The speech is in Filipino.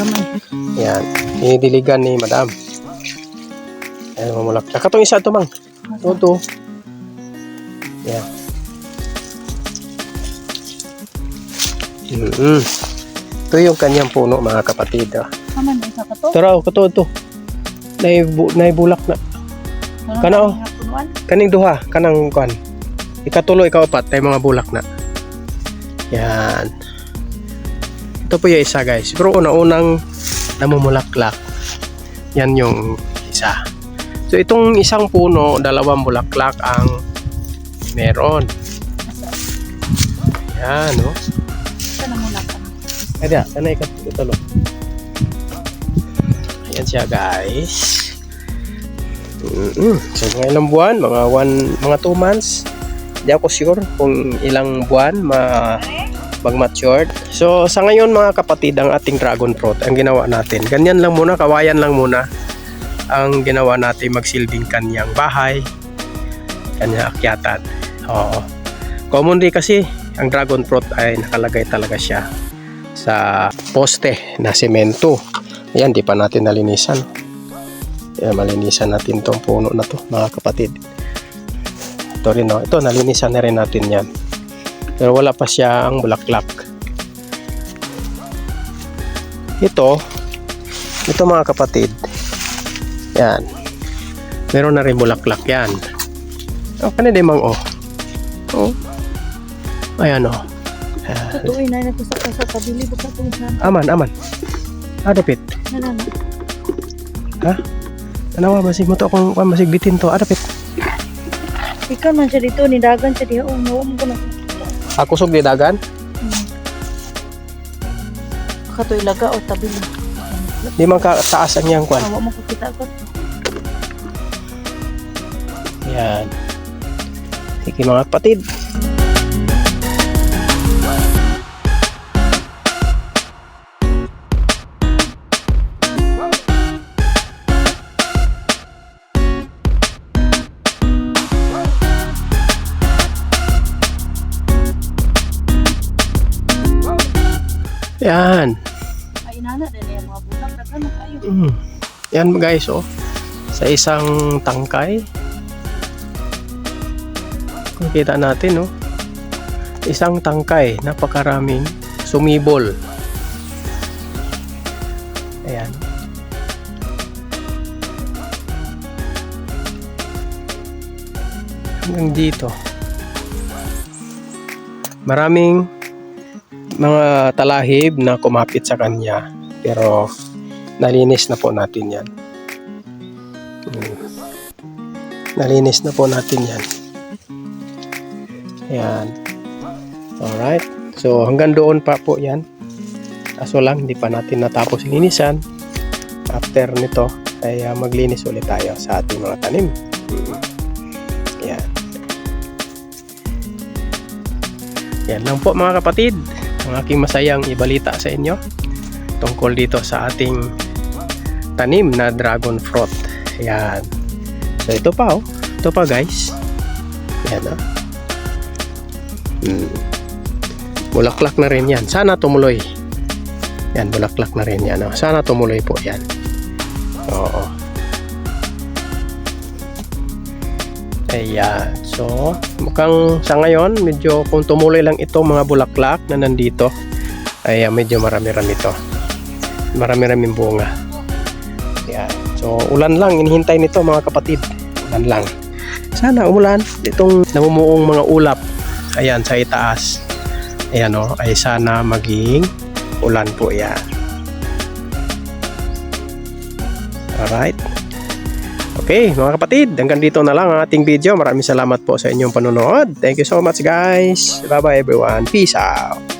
gamay. Yan. Dinidiligan ni madam. Ayan, mamulaklak. Katong isa to, mang. Ito, to. Yan. Mm-mm. Ito yung kanyang puno, mga kapatid. Ah. Kaman isa ka to. Tara, oh, kato, ito. Naibu, naibulak na. Kana, na oh. Kaning duha, kanang kwan. Ikatulo, ikaw-apat, tayo mga bulak na. Yan. Ito po yung isa, guys. Pero una-unang namumulaklak. Yan yung isa. So, itong isang puno, dalawang bulaklak ang meron. Yan, no? Isa na muna ka. Kaya, kanay ka tulo. Ayan siya, guys. mm So, mga ilang buwan, mga one, mga 2 months. Hindi ako sure kung ilang buwan ma mag-matured. So, sa ngayon mga kapatid, ang ating dragon fruit, ang ginawa natin, ganyan lang muna, kawayan lang muna ang ginawa natin magsilbing kanyang bahay, kanyang akyatan. Oo. Commonly kasi, ang dragon fruit ay nakalagay talaga siya sa poste na semento. Ayan, di pa natin nalinisan. Kaya malinisan natin tong puno na to, mga kapatid. Ito rin, no? ito nalinisan na rin natin yan. Pero wala pa siya ang bulaklak. Ito, ito mga kapatid. Yan. Meron na rin bulaklak yan. Oh, kanina mang oh. Oh. Ayan oh. Ayan. Tutuloy na na sa sa kabili ba sa isa. Aman, aman. Ah, dapit. Na na. Ha? Tanawa, masig mo to akong kung masig bitin to. Ah, dapit. Ikaw man siya dito, nidagan siya diha. Oh, mo na. Ako sug di dagan. Hmm. Kato ilaga o tabili. Di man ka taas ang iyang kwan. Awa mo kita ko. Yan. Sige mga kapatid. Yan. Ay inana din yung mga bulak na ano kayo. Mm. Yan guys, oh. Sa isang tangkay. Kung kita natin, oh. Isang tangkay, napakaraming sumibol. Ayan. Hanggang dito. Maraming mga talahib na kumapit sa kanya. Pero nalinis na po natin yan. Mm. Nalinis na po natin yan. Ayan. Alright. So hanggang doon pa po yan. Kaso lang, hindi pa natin natapos linisan. After nito, ay ah, maglinis ulit tayo sa ating mga tanim. Ayan. Yan lang po mga kapatid. Ang aking masayang ibalita sa inyo tungkol dito sa ating tanim na dragon fruit. Ayan. So ito pa oh. Ito pa guys. Ayan oh. Hmm. Bulaklak na rin yan. Sana tumuloy. Yan, bulaklak na rin yan. Oh. Sana tumuloy po yan. Oo. Ayan. So, mukhang sa ngayon, medyo kung tumuloy lang ito mga bulaklak na nandito, ay medyo marami-rami ito. Marami-raming bunga. Ayan. So, ulan lang. Inihintay nito mga kapatid. Ulan lang. Sana umulan. Itong namumuong mga ulap. Ayan, sa itaas. Ayan o. ay sana maging ulan po yan. Alright. Okay, mga kapatid, hanggang dito na lang ang ating video. Maraming salamat po sa inyong panonood. Thank you so much guys. Bye-bye everyone. Peace out.